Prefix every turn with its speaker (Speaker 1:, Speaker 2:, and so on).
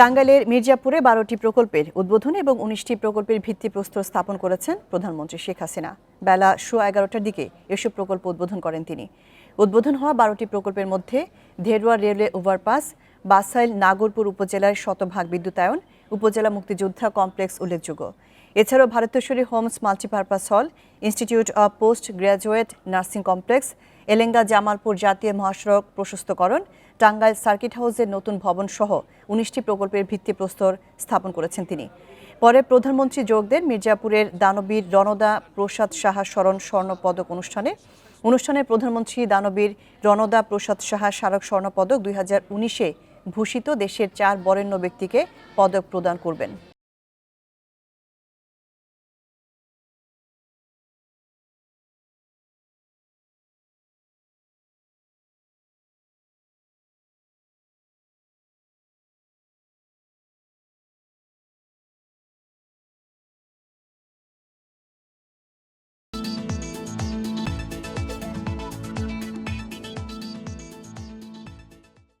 Speaker 1: টাঙ্গাইলের মির্জাপুরে বারোটি প্রকল্পের উদ্বোধন এবং উনিশটি প্রকল্পের ভিত্তিপ্রস্তর স্থাপন করেছেন প্রধানমন্ত্রী শেখ হাসিনা। বেলা শো এগারোটার দিকে এসব প্রকল্প উদ্বোধন করেন তিনি। উদ্বোধন হওয়া বারোটি প্রকল্পের মধ্যে ধেরুয়া রেলওয়ে ওভারপাস, বাসাইল নাগরপুর উপজেলার শতভাগ বিদ্যুতায়ন, উপজেলা মুক্তিযোদ্ধা কমপ্লেক্স উল্লেখযোগ্য। এছাড়াও Bharateshwari homes multipurpose hall, institute of post graduate nursing complex, Elenga Jamalpur জাতীয় মহাসড়ক প্রশস্তকরণ টাঙ্গাইল সার্কিট হাউসের নতুন ভবন সহ উনিশটি প্রকল্পের ভিত্তিপ্রস্তর স্থাপন করেছেন তিনি। পরে প্রধানমন্ত্রী যোগ দেন মির্জাপুরের দানবীর রণদা প্রসাদ সাহা স্মরণ স্বর্ণপদক অনুষ্ঠানে। অনুষ্ঠানে প্রধানমন্ত্রী দানবীর রণদা প্রসাদ সাহা স্মারক স্বর্ণপদক দুই হাজার উনিশে ভূষিত দেশের চার বরেণ্য ব্যক্তিকে পদক প্রদান করবেন।